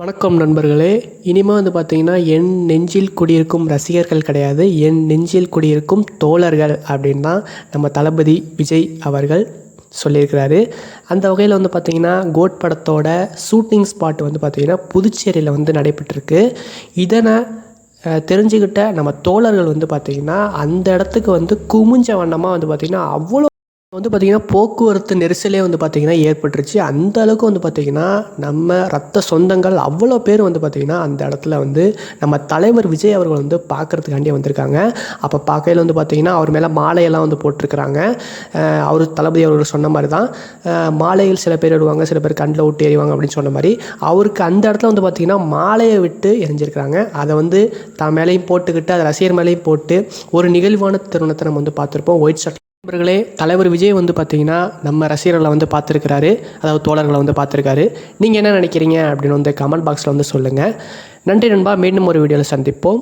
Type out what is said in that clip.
வணக்கம் நண்பர்களே. இனிமே வந்து பார்த்தீங்கன்னா என் நெஞ்சில் குடியிருக்கும் ரசிகர்கள் கிடையாது. என் நெஞ்சில் குடியிருக்கும் தோழர்கள் அப்படின்னு தான் நம்ம தளபதி விஜய் அவர்கள் சொல்லியிருக்கிறாரு. அந்த வகையில் வந்து பார்த்திங்கன்னா கோட் படத்தோட ஷூட்டிங் ஸ்பாட் வந்து பார்த்திங்கன்னா புதுச்சேரியில் வந்து நடைபெற்றிருக்கு. இதனை தெரிஞ்சுக்கிட்ட நம்ம தோழர்கள் வந்து பார்த்திங்கன்னா அந்த இடத்துக்கு வந்து குமிஞ்ச வண்ணமாக வந்து பார்த்திங்கன்னா அவ்வளோ வந்து பார்த்திங்கன்னா போக்குவரத்து நெரிசலே வந்து பார்த்திங்கன்னா ஏற்பட்டுருச்சு. அந்த அளவுக்கு வந்து பார்த்திங்கன்னா நம்ம ரத்த சொந்தங்கள் அவ்வளோ பேர் வந்து பார்த்திங்கன்னா அந்த இடத்துல வந்து நம்ம தலைவர் விஜய் அவர்கள் வந்து பார்க்குறதுக்காண்டி வந்திருக்காங்க. அப்போ பார்க்கையில் வந்து பார்த்திங்கன்னா அவர் மேலே மாலையெல்லாம் வந்து போட்டிருக்கிறாங்க. அவர் தளபதி அவர்கள் சொன்ன மாதிரி தான் மாலையில் சில பேர் இடுவாங்க சில பேர் கண்ணில் விட்டு எறிவாங்க அப்படின்னு சொன்ன மாதிரி அவருக்கு அந்த இடத்துல வந்து பார்த்திங்கன்னா மாலையை விட்டு எரிஞ்சிருக்கிறாங்க. அதை வந்து தான் மேலேயும் போட்டுக்கிட்டு அதை ரசிகர் மேலேயும் போட்டு ஒரு நிகழ்வான தருணத்தை நம்ம வந்து பார்த்துருப்போம். ஒயிட் ஷர்ட் நண்பர்களே தலைவர் விஜய் வந்து பார்த்தீங்கன்னா நம்ம ரசிகர்களை வந்து பார்த்துருக்கிறாரு. அதாவது தோழர்களை வந்து பார்த்துருக்காரு. நீங்கள் என்ன நினைக்கிறீங்க அப்படின்னு வந்து கமெண்ட் பாக்ஸில் வந்து சொல்லுங்கள் நன்றி நண்பா மீண்டும் ஒரு வீடியோவில் சந்திப்போம்.